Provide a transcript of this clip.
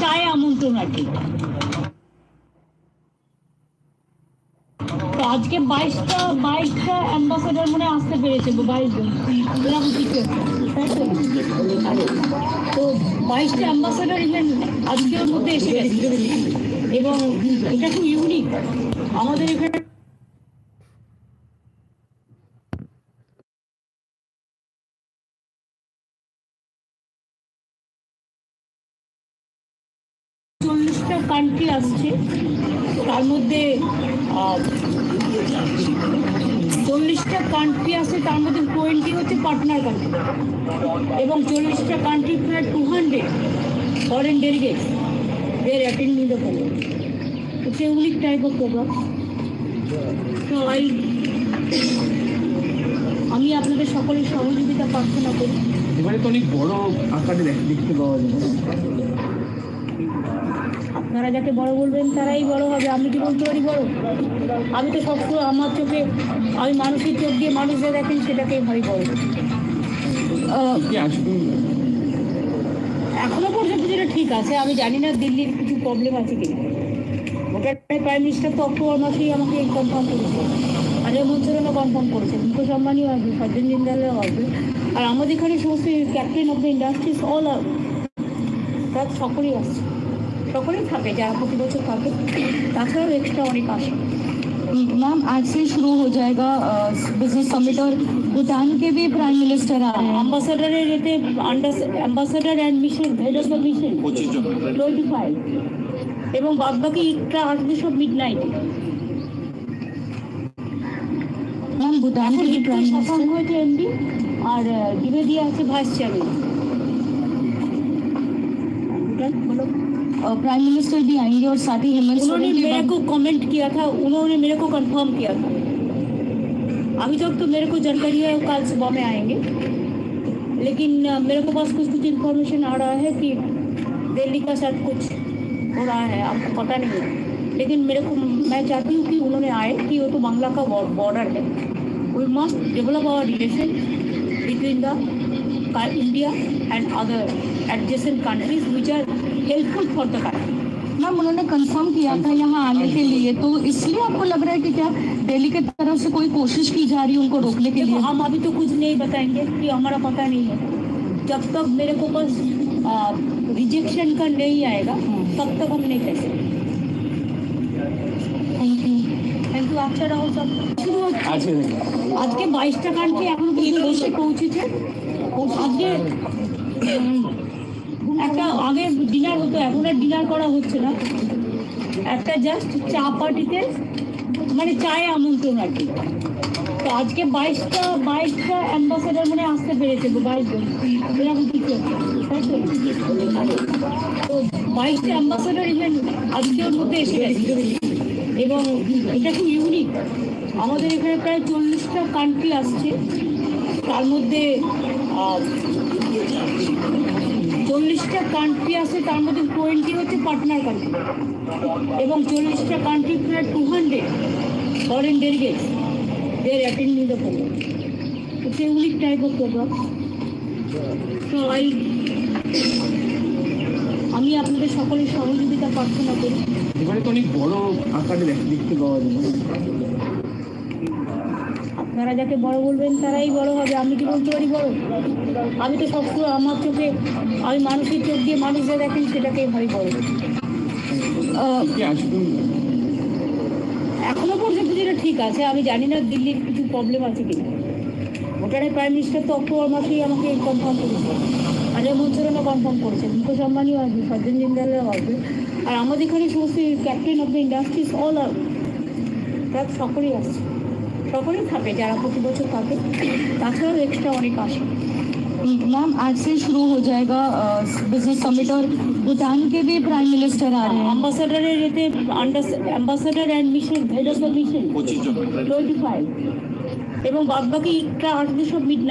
চায় আমন্ত্রণ আর কি আজকে বাইশটা বাইশটা অ্যাম্বাসেডার মনে আসতে পেরেছে বাইশ জন? তো? বাইশটা অ্যাম্বাসেডার ইভেন আজকের মধ্যে এসে গেছে। এবং এটা খুব ইউনিক আমাদের এখানে চল্লিশটা কান্ট্রি আসছে তার মধ্যে চল্লিশটা কান্ট্রি আছে, তার মধ্যে টোয়েন্টি হচ্ছে পার্টনার কান্ট্রি এবং চল্লিশটা কান্ট্রি প্রায় two hundred foreign delegate there attending it's a unique type of program তো আই আমি আপনাদের সকলের সহযোগিতা প্রার্থনা করি। এবারে তো অনেক বড় আকারে দেখতে পাওয়া যাবে আপনারা যাকে বড় বলবেন, তারাই বড় হবে। আমি কি বলতে পারি বড়? আমি তো সবসময় আমার চোখে, আমি মানুষের চোখ দিয়ে মানুষ যা দেখেন, সেটাকেই ভাবি বড়। এখনও পর্যন্ত যেটা ঠিক আছে, আমি জানি না দিল্লির কিছু প্রবলেম আছে কিনা। প্রাইম মিনিস্টার তো অক্টোবর মাসেই আমাকে কনফার্ম করেছে। আর হেমন্তরণও কনফার্ম করেছে। মুকেশ আম্বানিও আসবে সজ্জন জিন্দালও আসবে। আর আমাদের এখানে সমস্ত captain of the industries all তার সকলেই আসছে। সকলেই থাকে যারা প্রতি বছর থাকে তাছাড়াও এক্সট্রা অনেক আসে मैम आज से शुरू हो जाएगा बिजनेस समिट और भूटान के भी प्राइम मिनिस्टर आ रहे हैं অ্যাম্বাসাডারের এতে under ambassador and mission head of the mission twenty five এবং বাদ বাকি ইটটা আসবে সব মিড নাইটে मैम भूटान के भी प्राइम শশাঙ্ক मिनिस्टर হয়েছে এমডি আর দ্বিবেদী আছে ভাইস চেয়ারম্যান बोलो प्राइम मिनिस्टर भी आएँगे और साथ ही हेमंत उन्होंने मेरे को कमेंट किया था उन्होंने मेरे को कंफर्म किया था। अभी तक तो मेरे को जानकारी है कल सुबह में आएँगे। लेकिन मेरे को पास कुछ कुछ इन्फॉर्मेशन आ रहा है कि दिल्ली का साथ कुछ हो रहा है आपको पता नहीं है। लेकिन मेरे को मैं चाहती हूँ कि उन्होंने आए कि वो तो बांग्ला का बॉर्डर है। We must develop our relation between the India and other adjacent countries which are helpful for the country ma'am उन्होंने कंफर्म किया था यहाँ आने के लिए तो इसलिए आपको लग रहा है कि क्या दिल्ली की तरफ से कोई कोशिश की जा रही है उनको रोकने के देखो लिए हम अभी तो कुछ नहीं बताएंगे कि हमारा पता नहीं है जब तक मेरे को बस रिजेक्शन का नहीं आएगा तब तक हम नहीं कह सकते थैंक यू থ্যাংক ইউ আচ্ছা রাহুল স্যার শুরু হচ্ছে আছে নাকি আজকে বাইশটা কান্ট্রি এখন পর্যন্ত এসে পৌঁছেছে আজকে উম, একটা আগে ডিনার হতো, এখন আর ডিনার করা হচ্ছে না। একটা জাস্ট চা পার্টিতে মানে চায়ে আমন্ত্রণ আর কি। তো আজকে বাইশটা বাইশটা অ্যাম্বাসেডার মানে আসতে পেরেছে বাইশ জন। এরকম কিছু তাই তো? তো বাইশটা অ্যাম্বাসেডার ইভেন আজকের মধ্যে এসে গেছে। এবং এটা খুব ইউনিক আমাদের এখানে প্রায় চল্লিশটা কান্ট্রি আসছে। তার মধ্যে চল্লিশটা কান্ট্রি আছে, তার মধ্যে টোয়েন্টি হচ্ছে? পার্টনার কান্ট্রি এবং চল্লিশটা কান্ট্রি প্রায় two hundred foreign delegate there attending the program type of program তো আই আমি আপনাদের সকলের সহযোগিতা প্রার্থনা করি। এবারে তো অনেক বড় আকারে দেখতে পাওয়া যাবে আপনারা যাকে বড় বলবেন তারাই বড় হবে। আমি কি বলতে পারি বড় আমি তো সবসময় আমার চোখে আমি মানুষের চোখ দিয়ে মানুষ যা দেখেন সেটাকেই ভাবি বড় এখনও পর্যন্ত যেটা ঠিক আছে আমি জানি না দিল্লির কিছু প্রবলেম আছে কিনা। ভুটানের প্রাইম মিনিস্টার তো অক্টোবর মাসেই আমাকে কনফার্ম করেছে। আর হেমন্তরণও কনফার্ম করেছে। মুকেশ আম্বানিও আসবে সজ্জন জিন্দালও আসবে। আর আমাদের এখানে সমস্ত captain of the industries all আর তার সকলেই আসছে। সকলেই থাকে যারা প্রতি বছর থাকে তাছাড়াও এক্সট্রা অনেক আসে मैम आज से शुरू हो जाएगा बिजनेस समिट और भूटान के भी प्राइम मिनिस्टर आ रहे हैं অ্যাম্বাসাডারের এতে under ambassador and mission head of the mission twenty five এবং বাদ বাকি ইটটা আসবে সব মিড